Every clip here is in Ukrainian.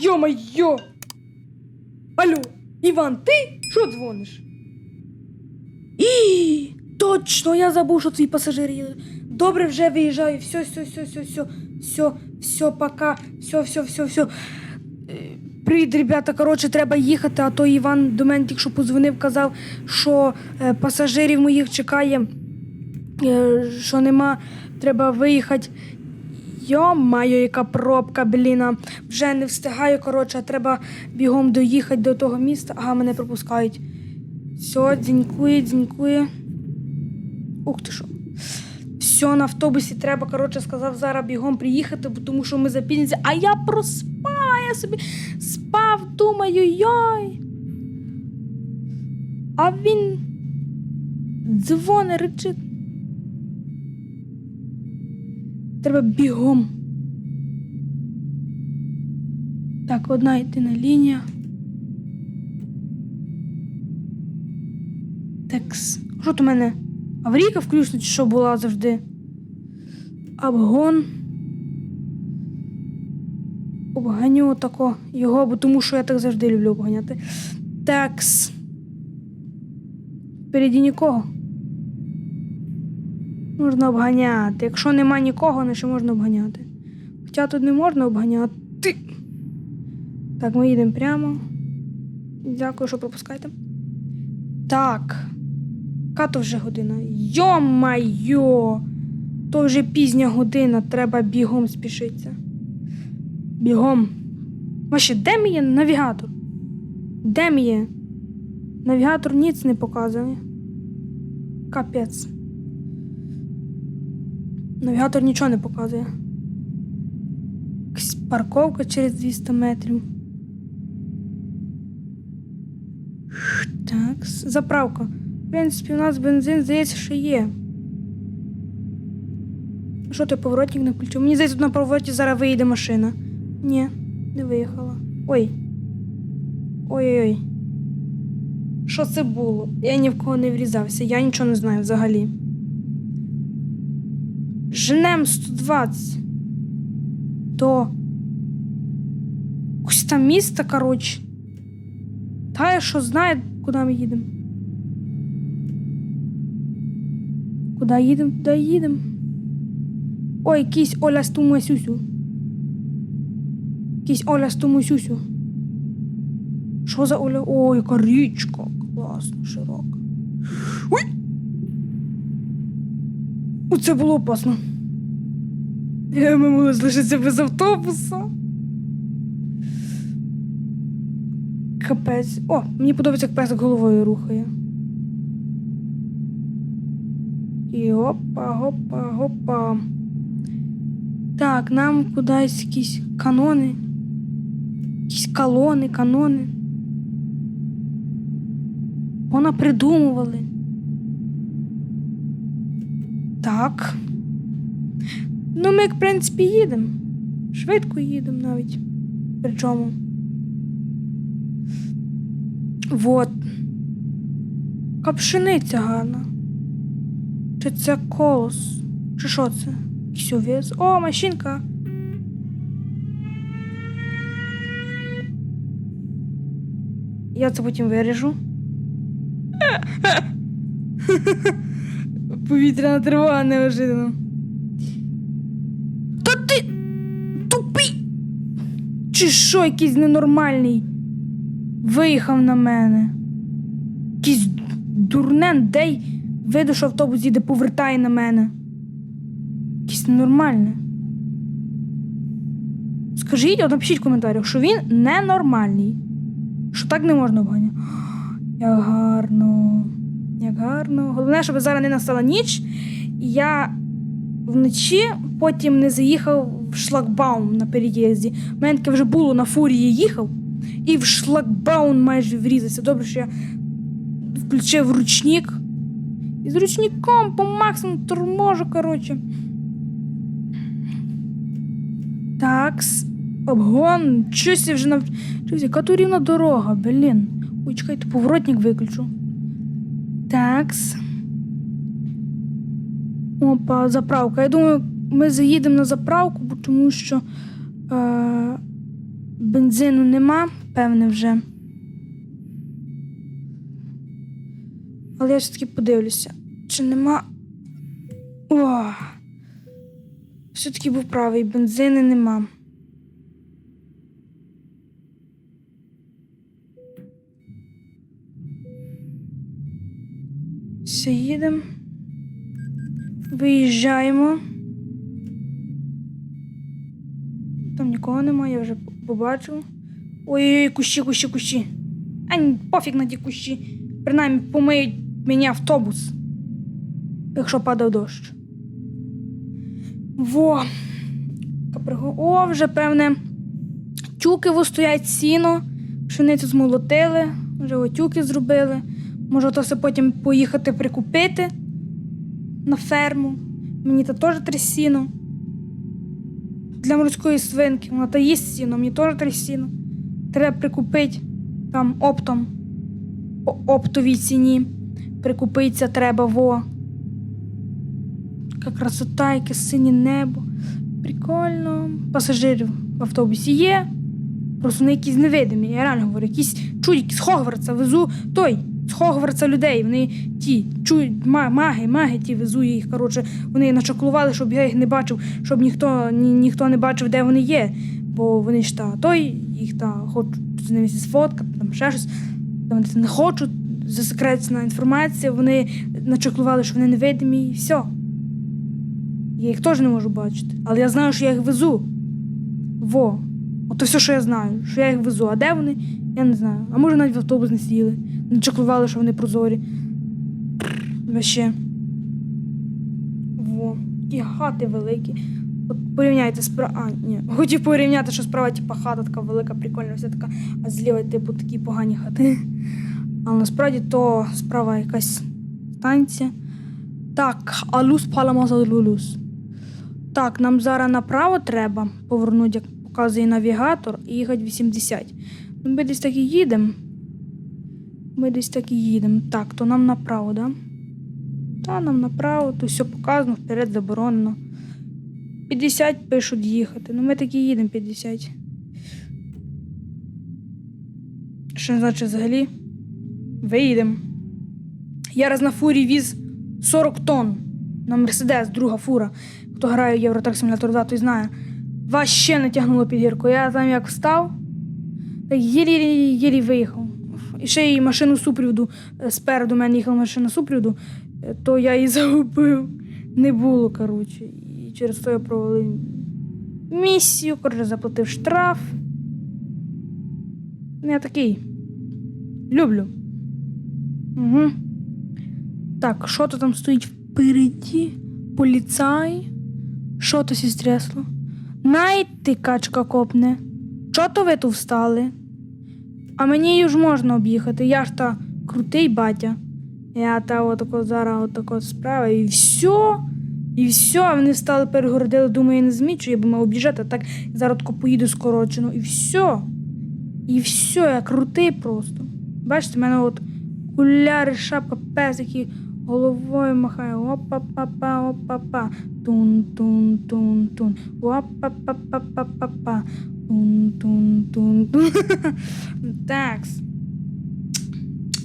Йо-моє! Алло, Іван, ти? Що дзвониш? І, точно, я забув, що твій пасажир їде. Добре, вже виїжджаю. Все, все, все, все, все, все, все, пока, все, все, все, все. Привіт, ребята. Коротше, треба їхати, а то Іван до мене тільки що позвонив, казав, що е, пасажирів моїх чекає, е, що нема, треба виїхати. Йо-маю, яка пробка, бліна. Вже не встигаю, коротше, треба бігом доїхати до того міста. Ага, мене пропускають. Все, дзінькує, дзінькує. Ух ти що. Все, на автобусі треба, коротше, сказав зараз бігом приїхати, бо тому що ми запізнимося. А я проспала, я собі спав, думаю, йой. А він дзвонить, речить. Треба бігом. Так, одна єдина лінія. Текс. Що то в мене? Аварійка включена, чи що була завжди? Обгон. Обганю тако його, бо тому що я так завжди люблю обганяти. Текс. Впереді нікого. Можна обганяти. Якщо нема нікого, не ще можна обганяти. Хоча тут не можна обганяти. Так, ми їдемо прямо. Дякую, що пропускаєте. Так. Яка то вже година? Йо-майо! То вже пізня година, треба бігом спішитися. Бігом. Ваше, де мій є навігатор? Де мій є? Навігатор ніц не показує. Капець. Навігатор нічого не показує. Якась парковка через 200 метрів. Так, заправка. В принципі, у нас бензин, здається, що є. Що ти поворотник не включив? Мені здається, на повороті зараз виїде машина. Ні, не виїхала. Ой. Ой-ой-ой. Що це було? Я ні в кого не врізався, я нічого не знаю взагалі. Женем 120. До. Ось там місто, коротше. Та я що знає, куди ми їдемо. Куди їдемо, туди їдемо. Ой, якийсь Оля Стумасюсю. Якийсь Оля Стумасюсю. Що за Оля? Ой, яка річка. Класно, широка. Ой! Оце було опасно. Ми могли залишитися без автобуса. Капець. О, мені подобається, як песик головою рухає. І опа, гопа, гопа. Так, нам кудись якісь канони. Якісь колони, канони. Вона придумували. Так. Ну, ми, в принципі, їдемо. Швидко їдемо навіть. Причому. Вот. Яка пшениця гарна. Чи це колос? Чи що це? Якийсь овес? О, машинка. Я це потім виріжу. Повітряна тривога неожиданно. Чи що якийсь ненормальний? Виїхав на мене. Якийсь дурнен, дей виду, що автобус їде, повертає на мене. Якийсь ненормальне. Скажіть, от напишіть в коментарях, що він ненормальний. Що так не можна обганяти. Як гарно. Як гарно. Головне, щоб зараз не настала ніч, я вночі потім не заїхав шлагбаум на переїзді. У мене таке вже було на фурії їхав і в шлагбаум майже врізався. Добре, що я включив ручник. І з ручником по максимуму торможу, коротше. Такс. Обгон. Щось я вже навчився. Яка тут рівна дорога, блін. Ой, чекайте, поворотник виключу. Такс. Опа, заправка. Я думаю, ми заїдемо на заправку, тому що. Е- Бензину нема, певне вже. Але я все-таки подивлюся, чи нема. О! Все-таки був правий, бензини нема. Все, їдемо. Виїжджаємо. Там нікого немає, я вже побачив. Ой-ой-ой, кущі, кущі, кущі. А пофіг на ті кущі. Принаймні помиють мені автобус. Якщо падав дощ. Во. О, вже певне. Тюки стоять сіно, пшеницю змолотили, вже отюки зробили. Може, то все потім поїхати прикупити на ферму. Мені то теж три сіно. Для морської свинки. Вона та їсть сіно, мені теж три сіно. Треба прикупити там оптом. По оптовій ціні. Прикупитися треба во. Яка красота, яке синє небо. Прикольно. Пасажирів в автобусі є. Просто вони якісь невидимі, я реально говорю, якісь чують з Хогвартса везу той, з Хогвартса людей. Вони ті чують ма- маги, маги ті везу їх. Коротше, вони начаклували, щоб я їх не бачив, щоб ніхто, ні, ніхто не бачив, де вони є. Бо вони ж та той, їх та хочуть з ними сфоткати, там ще щось. Та Вони це не хочуть, засекречена інформація, вони начаклували, що вони невидимі, і все. Я їх теж не можу бачити. Але я знаю, що я їх везу. Во. Ото все, що я знаю, що я їх везу. А де вони? Я не знаю. А може навіть в автобус не сіли. Не чаклували, що вони прозорі. Ваще. Во. І хати великі. От порівняйте справа. А, ні. Хотів порівняти, що справа, типа, хата така велика, прикольна, вся така, а зліва, типу, такі погані хати. Але насправді то справа якась станція. Так, алус паламоза лулус. Так, нам зараз направо треба повернути, як показує навігатор, і їхати 80. Ну, ми десь так їдемо. Ми десь так і їдемо. Так, то нам направо, да? Та, нам направо, то все показано, вперед заборонено. 50 пишуть їхати. Ну ми так і їдемо 50. Що значить взагалі? Виїдемо. Я раз на фурі віз 40 тонн на Мерседес, друга фура. Хто грає в Євротрак Симулятор 2, той знає. Вас ще не тягнуло під гірку. Я там як встав, так єлі-єлі виїхав. І ще й машину супроводу е, спереду мене їхала машина супроводу, е, то я її загубив. Не було, коротше. І через то я провалив місію, коротше, заплатив штраф. Ну, Я такий. Люблю. Угу. Так, що то там стоїть впереді? Поліцай. Що то сістрясло? Най ти, качка копне. Чо то ви тут встали? А мені ж можна об'їхати, я ж та крутий батя. Я та отако зараз отако справа, і все. І все, вони встали, перегородили, думаю, я не змічу, я би мав об'їжджати, так зараз поїду скорочено, і все. І все, я крутий просто. Бачите, в мене от окуляри, шапка, пес, який головою махає. Опа-па-па, опа-па. Тун-тун-тун-тун. Опа-па-па-па-па-па. Тун-тун-тун-тун. Такс.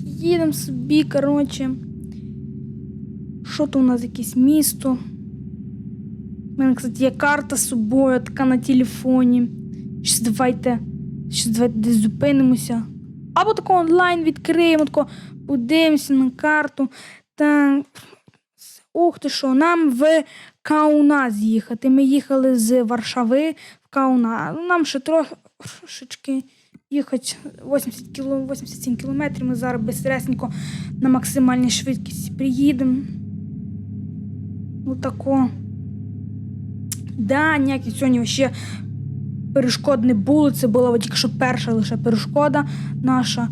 Їдемо собі, коротше. Що то у нас якесь місто? У мене, кстати, є карта з собою, така на телефоні. Щас давайте, щас давайте десь зупинимося. Або тако онлайн відкриємо, тако подивимося на карту. Так. Ух ти що, нам в Каунас їхати. Ми їхали з Варшави в Каунас. Ну, Нам ще трошечки їхати 80 кіло, 87 кілометрів. Ми зараз безстресенько на максимальній швидкості приїдемо. Отако. Да, ніяких сьогодні ще перешкод не було. Це була тільки що перша лише перешкода наша. Е,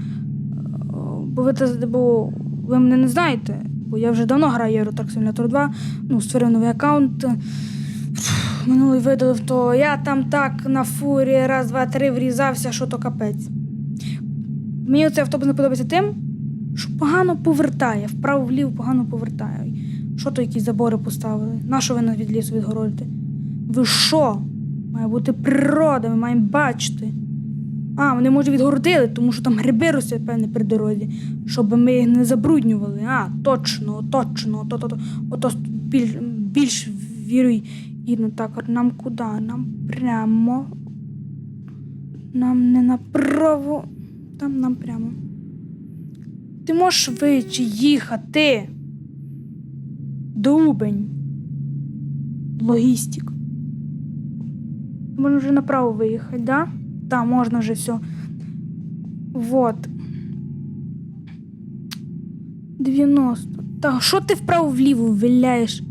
Бо ви, бо ви мене не знаєте, бо я вже давно граю Euro Truck Simulator 2, ну, створив новий аккаунт минулий видалив, то я там так на фурі раз, два, три врізався, що то капець. Мені цей автобус не подобається тим, що погано повертає, вправо-вліво погано повертає. Що то якісь забори поставили? Нащо ви нас від лісу відгородите? Ви що? Має бути природа, ми маємо бачити. А, вони, може, відгородили, тому що там гриби ростять, певне, при дорозі, щоб ми їх не забруднювали. А, точно, точно, то-то-то. Ото більш, більш віруй Гідно так, нам куди? Нам прямо. Нам не направо. Там нам прямо. Ти можеш швидше їхати. Дубень. Логістик. Можна вже направо виїхати, да? Да, можна вже все. Вот. 90. Та що ти вправо вліво виляєш?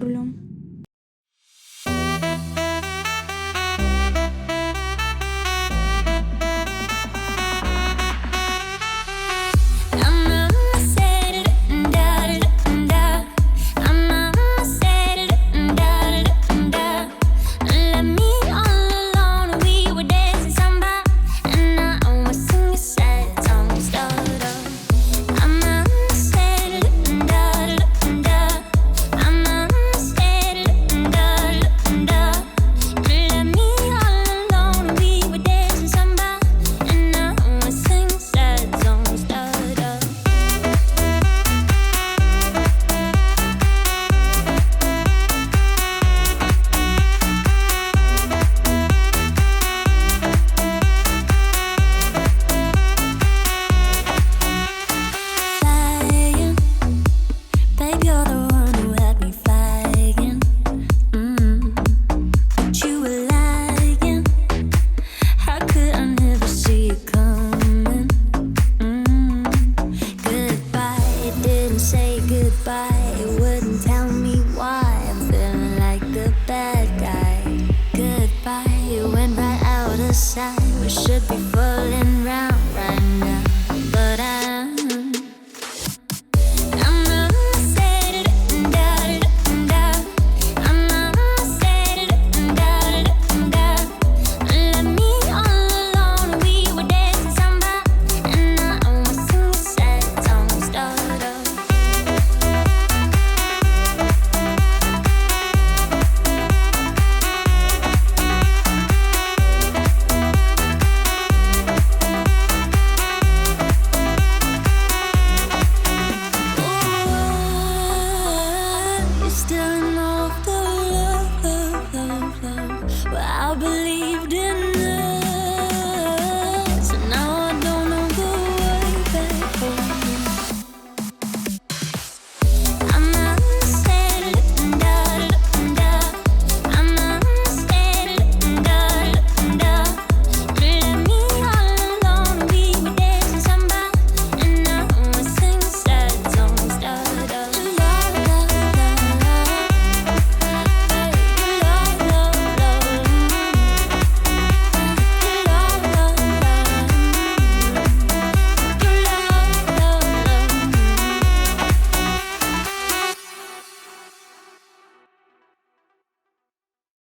рулем.